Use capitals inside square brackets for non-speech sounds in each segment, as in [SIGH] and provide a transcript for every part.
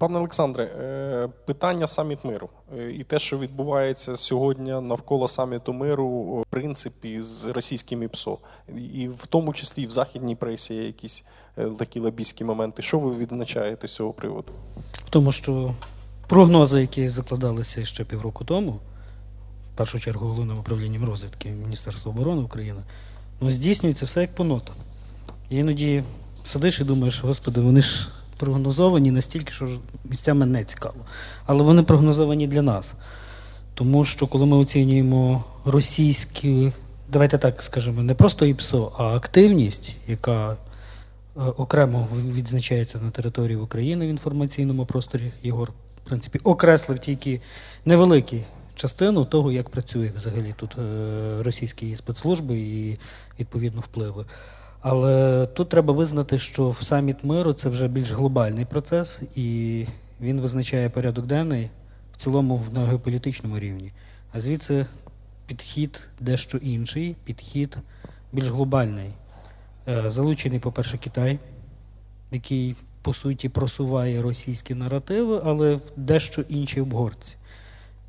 Пане Олександре, е, питання саміт миру Е, і те, що відбувається сьогодні навколо саміту миру, в принципі, з російським ІПСО, і в тому числі і в західній пресі є якісь е, такі лобійські моменти. Що ви відзначаєте з цього приводу? В тому, що прогнози, які закладалися ще півроку тому, в першу чергу головним управлінням розвідки Міністерства оборони України, ну, здійснюється все як по нотам. Іноді сидиш і думаєш, господи, вони ж прогнозовані настільки, що місцями не цікаво. Але вони прогнозовані для нас. Тому що коли ми оцінюємо російські, давайте так скажемо, не просто ІПСО, а активність, яка е, окремо відзначається на території України в інформаційному просторі. Єгор, в принципі, окреслив тільки невелику частину того, як працює взагалі тут е, російські спецслужби і відповідно впливи. Але тут треба визнати, що в саміт миру це вже більш глобальний процес, і він визначає порядок денний в цілому в- на геополітичному рівні. А звідси підхід дещо інший, підхід більш глобальний. Е, Залучений, по-перше, Китай, який по суті просуває російські наративи, але в дещо інші обгорці.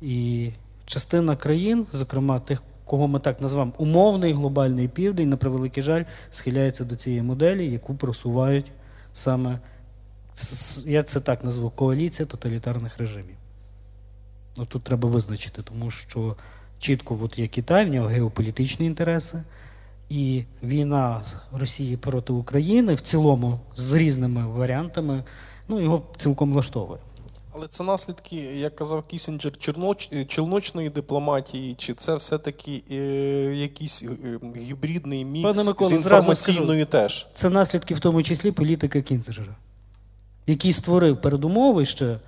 І частина країн, зокрема тих, кого ми так назвемо умовний глобальний південь, на превеликий жаль, схиляється до цієї моделі, яку просувають саме, я це так назву, коаліція тоталітарних режимів. Ну, тут треба визначити, тому що чітко от є Китай, в нього геополітичні інтереси, і війна Росії проти України в цілому з різними варіантами, ну, його цілком влаштовує. Але це наслідки, як казав Кісінджер, челночної дипломатії, чи це все-таки е, якийсь е, гібридний мікс Пане Миколо, з інформаційною теж? Це наслідки в тому числі політики Кінцеджера, який створив передумови ще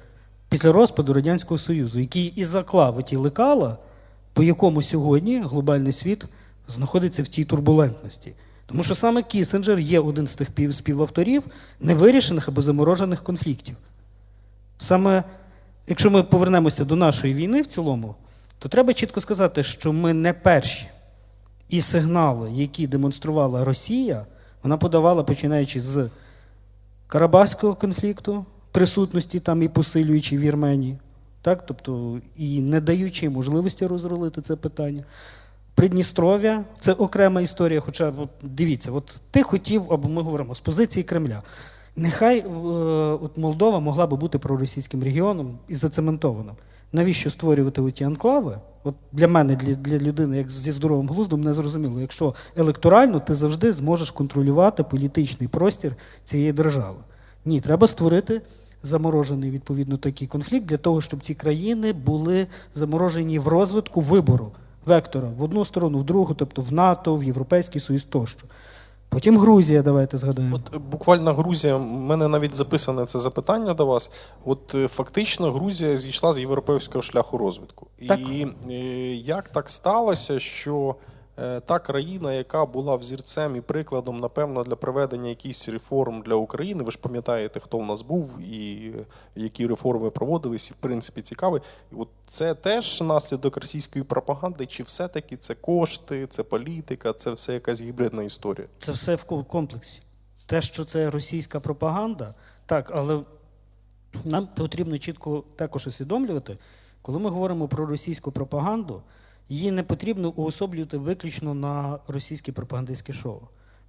після розпаду Радянського Союзу, який і заклав оті лекала, по якому сьогодні глобальний світ знаходиться в тій турбулентності. Тому що саме Кісінджер є один з тих пів- співавторів невирішених або заморожених конфліктів. Саме якщо ми повернемося до нашої війни в цілому, то треба чітко сказати, що ми не перші. І сигнали, які демонструвала Росія, вона подавала починаючи з Карабахського конфлікту, присутності там і посилюючи в Вірменії, так? тобто і не даючи можливості розрулити це питання. Придністров'я це окрема історія. Хоча от, дивіться, от ти хотів, або ми говоримо з позиції Кремля. Нехай е, от Молдова могла би бути проросійським регіоном і зацементованим. Навіщо створювати оті анклави? От для мене, для, для людини, як зі здоровим глуздом, не зрозуміло. Якщо електорально ти завжди зможеш контролювати політичний простір цієї держави. Ні, треба створити заморожений відповідно такий конфлікт для того, щоб ці країни були заморожені в розвитку вибору вектора в одну сторону, в другу, тобто в НАТО, в Європейський Союз тощо. Потім Грузія, давайте згадаємо. От е, буквально Грузія, в мене навіть записане це запитання до вас. От е, фактично Грузія зійшла з європейського шляху розвитку. Так. І е, як так сталося, що та країна, яка була взірцем і прикладом, напевно, для проведення якихось реформ для України, ви ж пам'ятаєте, хто в нас був і е, які реформи проводились, і в принципі цікавий. От це теж наслідок російської пропаганди, чи все-таки це кошти, це політика, це все якась гібридна історія? Це все в комплексі. Те, що це російська пропаганда, так, але нам потрібно чітко також усвідомлювати, коли ми говоримо про російську пропаганду, її не потрібно уособлювати виключно на російські пропагандистські шоу.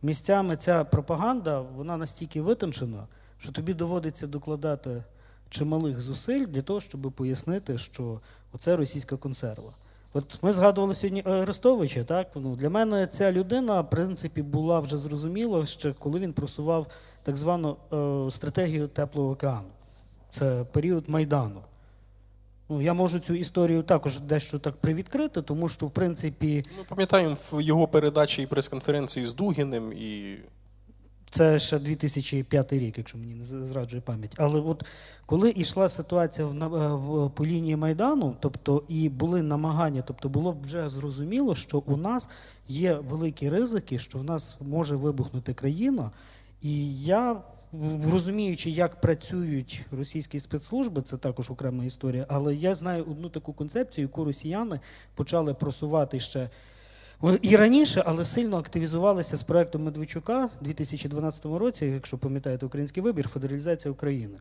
Місцями ця пропаганда вона настільки витончена, що тобі доводиться докладати чималих зусиль для того, щоб пояснити, що оце російська консерва. От ми згадували сьогодні Арестовича, так? Ну, для мене ця людина, в принципі, була вже зрозуміла ще коли він просував так звану е, стратегію теплого океану. Це період Майдану. Ну, я можу цю історію також дещо так привідкрити, тому що, в принципі, Ми пам'ятаємо в його передачі і прес-конференції з Дугіним і Це ще 2005 рік, якщо мені не зраджує пам'ять. Але от коли йшла ситуація в, е, в, по лінії Майдану, тобто і були намагання, тобто було б вже зрозуміло, що у нас є великі ризики, що в нас може вибухнути країна. І я, розуміючи, як працюють російські спецслужби, це також окрема історія, але я знаю одну таку концепцію, яку росіяни почали просувати ще І раніше, але сильно активізувалися з проектом Медведчука у 2012 році, якщо пам'ятаєте український вибір, федералізація України.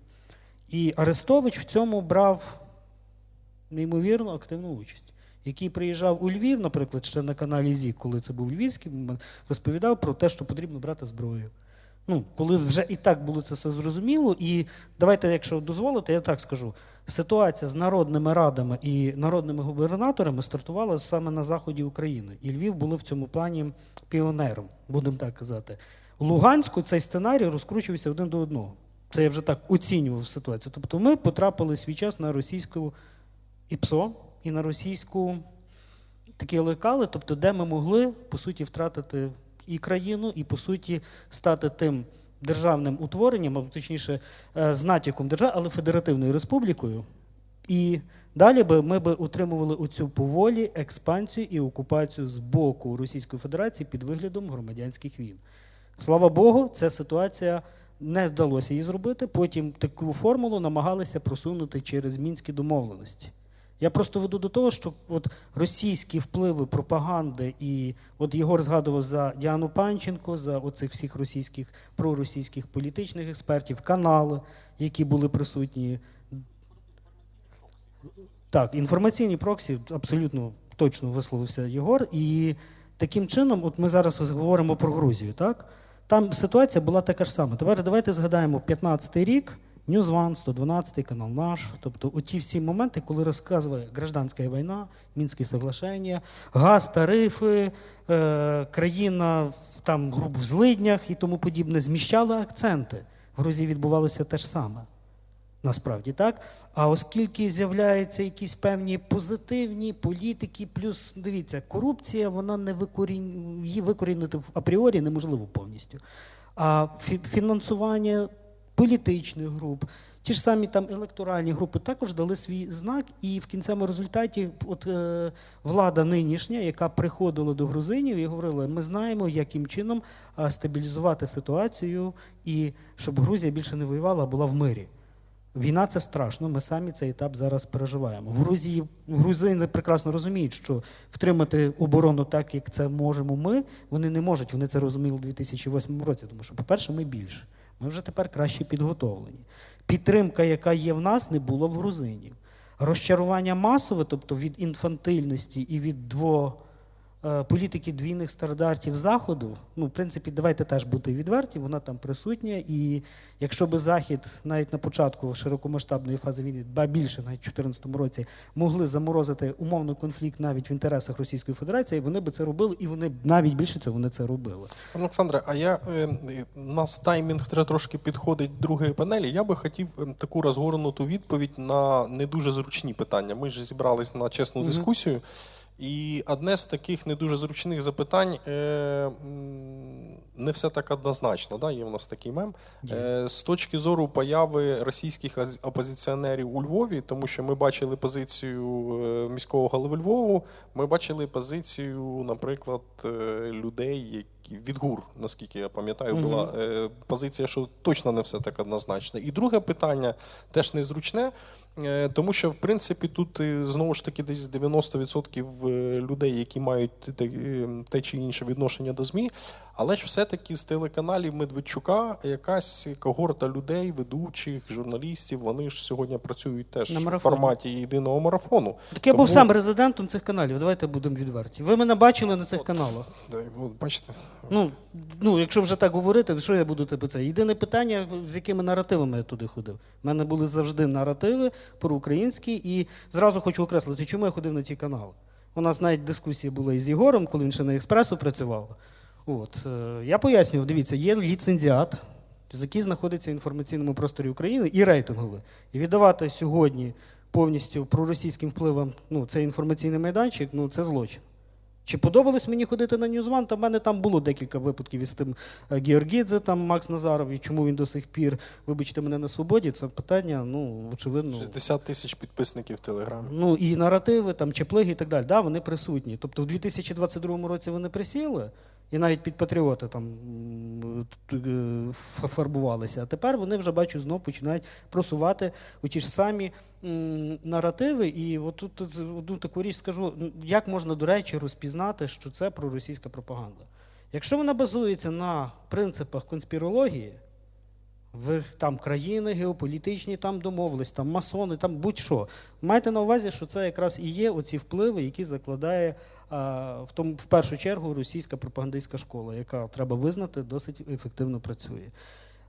І Арестович в цьому брав неймовірно активну участь. Який приїжджав у Львів, наприклад, ще на каналі ЗІК, коли це був львівський розповідав про те, що потрібно брати зброю. Ну, коли вже і так було це все зрозуміло, і давайте, якщо дозволите, я так скажу. Ситуація з народними радами і народними губернаторами стартувала саме на заході України. І Львів було в цьому плані піонером, будемо так казати. У Луганську цей сценарій розкручувався один до одного. Це я вже так оцінював ситуацію. Тобто ми потрапили свій час на російську ІПСО і на російську такі лекали, тобто, де ми могли, по суті, втратити і країну, і, по суті, стати тим державним утворенням, або точніше, е, з держави, але федеративною республікою. І далі би ми би утримували оцю поволі експансію і окупацію з боку Російської Федерації під виглядом громадянських війн. Слава Богу, ця ситуація не вдалося її зробити. Потім таку формулу намагалися просунути через мінські домовленості. Я просто веду до того, що от російські впливи пропаганди, і от Єгор згадував за Діану Панченко, за оцих всіх російських проросійських політичних експертів, канали, які були присутні. Так, інформаційні проксі абсолютно точно висловився Єгор. І таким чином, от ми зараз говоримо про Грузію, так? Там ситуація була така ж сама. Тепер давайте згадаємо 15-й рік, One, 112 канал наш. Тобто оті всі моменти, коли розказували гражданська війна, Мінські соглашення, газ, тарифи, е, країна там груп в злиднях і тому подібне, зміщала акценти. В Грузії відбувалося те ж саме. Насправді так. А оскільки з'являються якісь певні позитивні політики, плюс дивіться, корупція, вона не викорін... її викорінити апріорі неможливо повністю. А фінансування політичних груп, ті ж самі там електоральні групи також дали свій знак, і в кінцевому результаті от, е, влада нинішня, яка приходила до грузинів і говорила, ми знаємо, яким чином стабілізувати ситуацію, і щоб Грузія більше не воювала, а була в мирі. Війна це страшно. Ми самі цей етап зараз переживаємо. В Грузії грузини прекрасно розуміють, що втримати оборону так, як це можемо ми, вони не можуть. Вони це розуміли у 2008 році. Тому що, по-перше, ми більше. Ми вже тепер краще підготовлені. Підтримка, яка є в нас, не було в грузинів. Розчарування масове, тобто від інфантильності і від дво е, політики двійних стандартів Заходу, ну, в принципі, давайте теж бути відверті, вона там присутня. І якщо би Захід навіть на початку широкомасштабної фази війни, ба більше, навіть у 2014 році, могли заморозити умовно конфлікт навіть в інтересах Російської Федерації, вони би це робили, і вони навіть більше цього вони це робили. Пане Олександре, а я е, е, у нас таймінг трошки підходить другої панелі. Я би хотів е, таку розгорнуту відповідь на не дуже зручні питання. Ми ж зібрались на чесну Мгм. дискусію. І одне з таких не дуже зручних запитань е, не все так однозначно. Да? Є в нас такий мем. Є. Е, з точки зору появи російських опозиціонерів у Львові, тому що ми бачили позицію е, міського голови Львову, ми бачили позицію, наприклад, е, людей, які від ГУР, наскільки я пам'ятаю, була е, позиція, що точно не все так однозначно. І друге питання теж незручне. Е, Тому що, в принципі, тут е, знову ж таки десь 90% е, людей, які мають те чи інше відношення до ЗМІ, але ж все-таки з телеканалів Медведчука якась когорта людей, ведучих, журналістів, вони ж сьогодні працюють теж в форматі єдиного марафону. Так я був сам резидентом цих каналів. Давайте будемо відверті. Ви мене бачили на цих каналах. Да, от бачите, Ну, ну, якщо вже так говорити, то що я буду типу це? Єдине питання, з якими наративами я туди ходив. У мене були завжди наративи проукраїнські, і зразу хочу окреслити, чому я ходив на ці канали. У нас навіть дискусія була із Єгором, коли він ще на експресу працював. От, е, я пояснював, дивіться, є ліцензіат, який знаходиться в інформаційному просторі України, і рейтинговий. І віддавати сьогодні повністю проросійським впливам ну, цей інформаційний майданчик, ну це злочин. Чи подобалось мені ходити на Ньюзван? Та в мене там було декілька випадків із тим е, Георгідзе, там Макс Назаров, і чому він до сих пір, вибачте мене на свободі, це питання, ну, очевидно. 60 тисяч підписників в Телеграмі. Ну і наративи, там чеплиги і так далі. Да, вони присутні. Тобто в 2022 році вони присіли, і навіть під патріоти там е, фарбувалися. А тепер вони вже бачу знов починають просувати оті ж самі наративи. І от тут одну таку річ скажу: як можна, до речі, розпізнати, що це проросійська пропаганда. Якщо вона базується на принципах конспірології, Ви там країни геополітичні, там домовились, там масони, там будь-що. Майте на увазі, що це якраз і є оці впливи, які закладає а, в тому, в першу чергу російська пропагандистська школа, яка треба визнати, досить ефективно працює.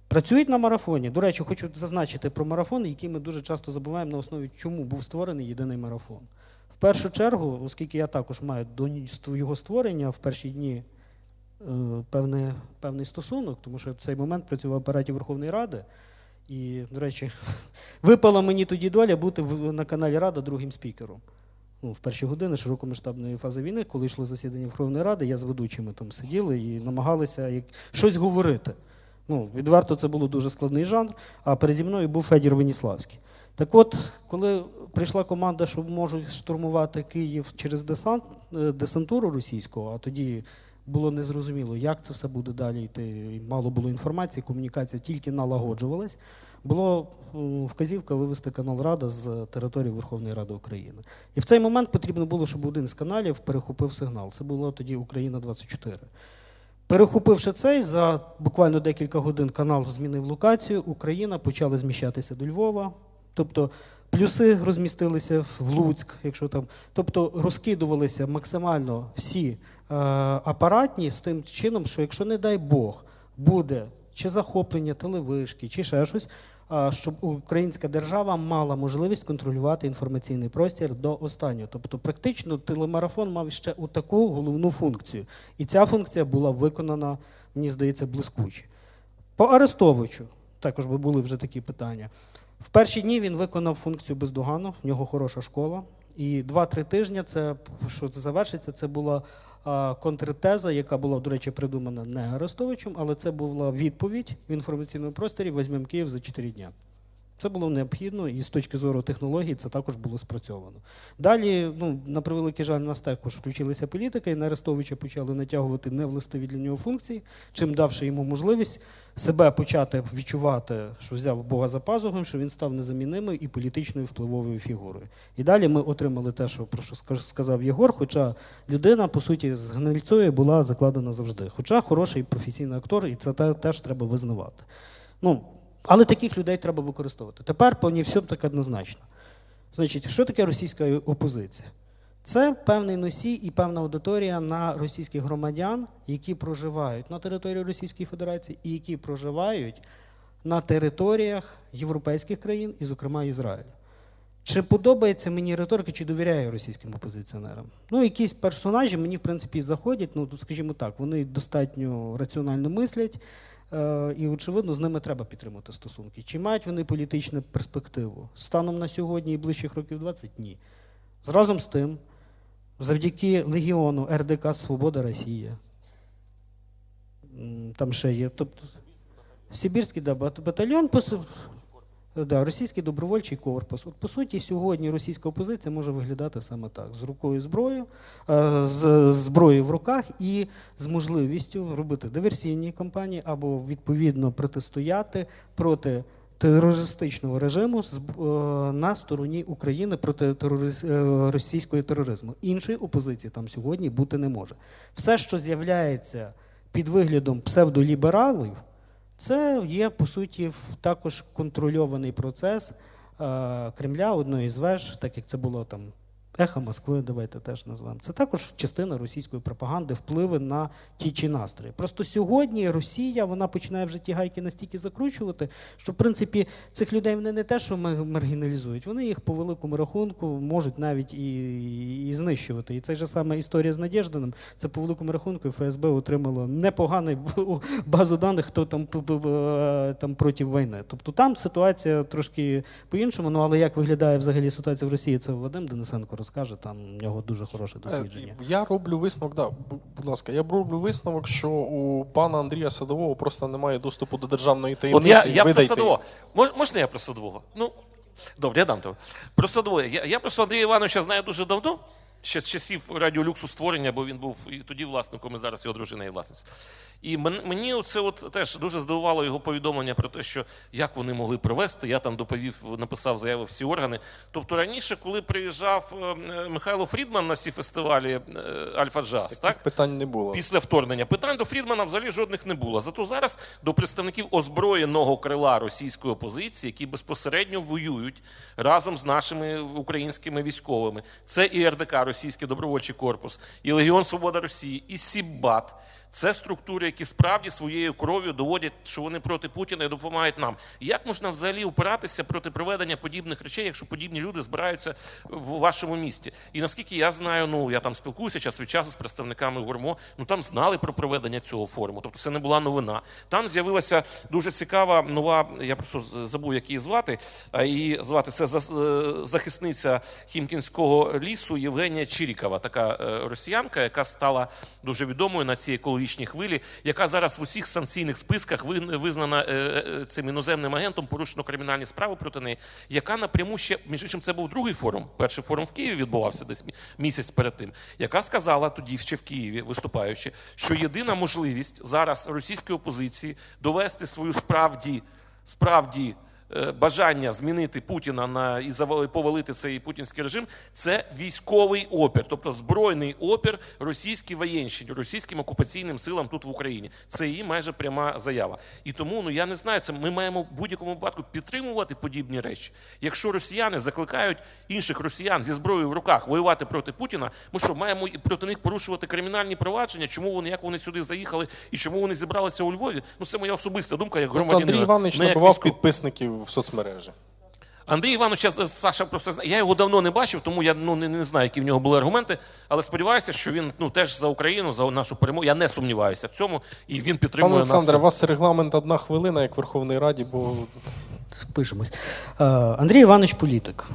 Працюють на марафоні. До речі, хочу зазначити про марафон, який ми дуже часто забуваємо на основі, чому був створений єдиний марафон. В першу чергу, оскільки я також маю до його створення в перші дні певний, певний стосунок, тому що в цей момент працював в апараті Верховної Ради. І, до речі, [LAUGHS] випала мені тоді доля бути на каналі Рада другим спікером. Ну, в перші години широкомасштабної фази війни, коли йшло засідання Верховної Ради, я з ведучими там сиділи і намагалися як, щось говорити. Ну, відверто це було дуже складний жанр, а переді мною був Федір Веніславський. Так от, коли прийшла команда, що можуть штурмувати Київ через десант, е, десантуру російського, а тоді було незрозуміло, як це все буде далі йти. Мало було інформації, комунікація тільки налагоджувалась. Було вказівка вивести канал Рада з території Верховної Ради України. І в цей момент потрібно було, щоб один з каналів перехопив сигнал. Це було тоді Україна 24. Перехопивши цей, за буквально декілька годин канал змінив локацію. Україна почала зміщатися до Львова. Тобто плюси розмістилися в Луцьк, якщо там. Тобто розкидувалися максимально всі апаратні з тим чином, що якщо, не дай Бог, буде чи захоплення телевишки, чи ще щось, щоб українська держава мала можливість контролювати інформаційний простір до останнього. Тобто, практично телемарафон мав ще таку головну функцію. І ця функція була виконана, мені здається, блискуче. По Арестовичу також би були вже такі питання. В перші дні він виконав функцію бездоганно, в нього хороша школа. І два-три тижні це що це завершиться. Це була контртеза, яка була, до речі, придумана не Арестовичем, але це була відповідь в інформаційному просторі «Візьмемо Київ за 4 дня. Це було необхідно, і з точки зору технологій це також було спрацьовано. Далі, ну, на превеликий жаль, у нас також включилися політики, і на Арестовича почали натягувати невластиві для нього функції, чим давши йому можливість себе почати відчувати, що взяв Бога за пазухом, що він став незамінимою і політичною впливовою фігурою. І далі ми отримали те, що про що сказав Єгор, хоча людина, по суті, з гнильцою була закладена завжди. Хоча хороший професійний актор, і це теж треба визнавати. Ну, але таких людей треба використовувати. Тепер по ній все так однозначно. Значить, що таке російська опозиція? Це певний носій і певна аудиторія на російських громадян, які проживають на території Російської Федерації і які проживають на територіях європейських країн, і, зокрема, Ізраїля. Чи подобається мені риторика, чи довіряю російським опозиціонерам? Ну, якісь персонажі мені, в принципі, заходять, ну, скажімо так, вони достатньо раціонально мислять, і, очевидно, з ними треба підтримувати стосунки. Чи мають вони політичну перспективу? Станом на сьогодні і ближчих років 20 – ні. Зразом з тим, завдяки Легіону РДК Свобода Росія. Там ще є. Тобто, Сибірський да, батальйон, да, російський добровольчий корпус. От, по суті, сьогодні російська опозиція може виглядати саме так: з рукою зброю, е, з зброєю в руках і з можливістю робити диверсійні кампанії або відповідно протистояти проти терористичного режиму е, на стороні України проти терориз- е, російського тероризму. Іншої опозиції там сьогодні бути не може. Все, що з'являється під виглядом псевдолібералів, це є по суті також контрольований процес е, Кремля, одної з веж, так як це було там. Ехо Москви, давайте теж назвемо. Це також частина російської пропаганди, впливи на ті чи настрої. Просто сьогодні Росія вона починає вже ті гайки настільки закручувати, що в принципі цих людей вони не те, що маргіналізують, вони їх по великому рахунку можуть навіть і, і знищувати. І це ж саме історія з Надєжданим. Це по великому рахунку ФСБ отримало непогану [LAUGHS] базу даних, хто там, п- там проти війни. Тобто там ситуація трошки по-іншому. Ну але як виглядає взагалі ситуація в Росії, це Вадим Денисенко розкаже. Там в нього дуже хороше дослідження. Е, Я роблю висновок, да, будь ласка, я роблю висновок, що у пана Андрія Садового просто немає доступу до державної От таємниці. я, я про садового. Мож, можна я про садового? Ну, добре, я дам тебе. Про садового. Я, я просто Андрія Івановича знаю дуже давно. Ще з часів радіолюксу створення, бо він був і тоді власником, і зараз його дружина є власниця. І мені це от теж дуже здивувало його повідомлення про те, що як вони могли провести. Я там доповів, написав заяви всі органи. Тобто раніше, коли приїжджав е, Михайло Фрідман на всі фестивалі е, Альфа Джаз, так? Питань не було. Після вторгнення питань до Фрідмана взагалі жодних не було. Зато зараз до представників озброєного крила російської опозиції, які безпосередньо воюють разом з нашими українськими військовими. Це і РДК, Російський добровольчий корпус, і Легіон Свобода Росії, і Сіббат. Це структури, які справді своєю кров'ю доводять, що вони проти Путіна і допомагають нам. Як можна взагалі опиратися проти проведення подібних речей, якщо подібні люди збираються в вашому місті? І наскільки я знаю, ну я там спілкуюся час від часу з представниками ГУРМО, ну там знали про проведення цього форуму. Тобто це не була новина. Там з'явилася дуже цікава нова. Я просто забув, як її звати. Її звати це захисниця Хімкінського лісу Євгенія Чирікова, така е, росіянка, яка стала дуже відомою на цій екологічній хвилі, яка зараз в усіх санкційних списках визнана е, е, цим іноземним агентом, порушено кримінальні справи проти неї, яка напряму ще між іншим, це був другий форум. Перший форум в Києві відбувався десь місяць перед тим, яка сказала тоді, ще в Києві, виступаючи, що єдина можливість зараз російської опозиції довести свою справді справді бажання змінити Путіна на і повалити цей путінський режим це військовий опір, тобто збройний опір російській воєнщині, російським окупаційним силам тут в Україні. Це її майже пряма заява. І тому ну я не знаю, це ми маємо в будь-якому випадку підтримувати подібні речі. Якщо росіяни закликають інших росіян зі зброєю в руках воювати проти Путіна, ми що маємо і проти них порушувати кримінальні провадження? Чому вони як вони сюди заїхали і чому вони зібралися у Львові? Ну це моя особиста думка, як Тобто громадянина. Андрій Іванович військовий. підписників в соцмережі. Андрій Іванович, Саша просто я його давно не бачив, тому я ну не, не знаю, які в нього були аргументи. Але сподіваюся, що він ну теж за Україну, за нашу перемогу. Я не сумніваюся в цьому, і він підтримує Пане нас. Олександр, у вас регламент одна хвилина, як в Верховній Раді, бо Впишемось. Е, Андрій Іванович політик.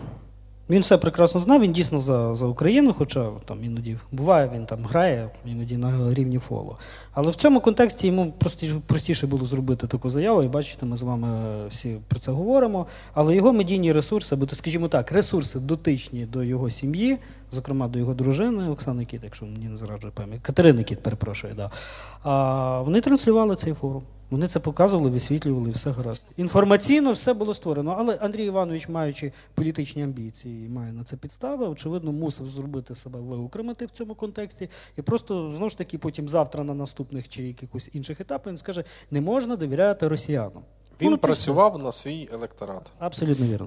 Він все прекрасно знав, він дійсно за, за Україну, хоча там іноді буває, він там грає, іноді на рівні фоло. Але в цьому контексті йому простіше, простіше було зробити таку заяву, і бачите, ми з вами всі про це говоримо. Але його медійні ресурси, або, скажімо так, ресурси дотичні до його сім'ї, зокрема до його дружини Оксани Кіт, якщо мені не зраджує пам'ять, Катерини Кіт, перепрошую, да. а, вони транслювали цей форум. Вони це показували, висвітлювали, все гаразд. Інформаційно все було створено. Але Андрій Іванович, маючи політичні амбіції, має на це підстави, очевидно, мусив зробити себе виокремити в цьому контексті. І просто знову ж таки, потім завтра на наступних чи якихось інших етапах він скаже: не можна довіряти росіянам. він Ну, працював на свій електорат. Абсолютно вірно.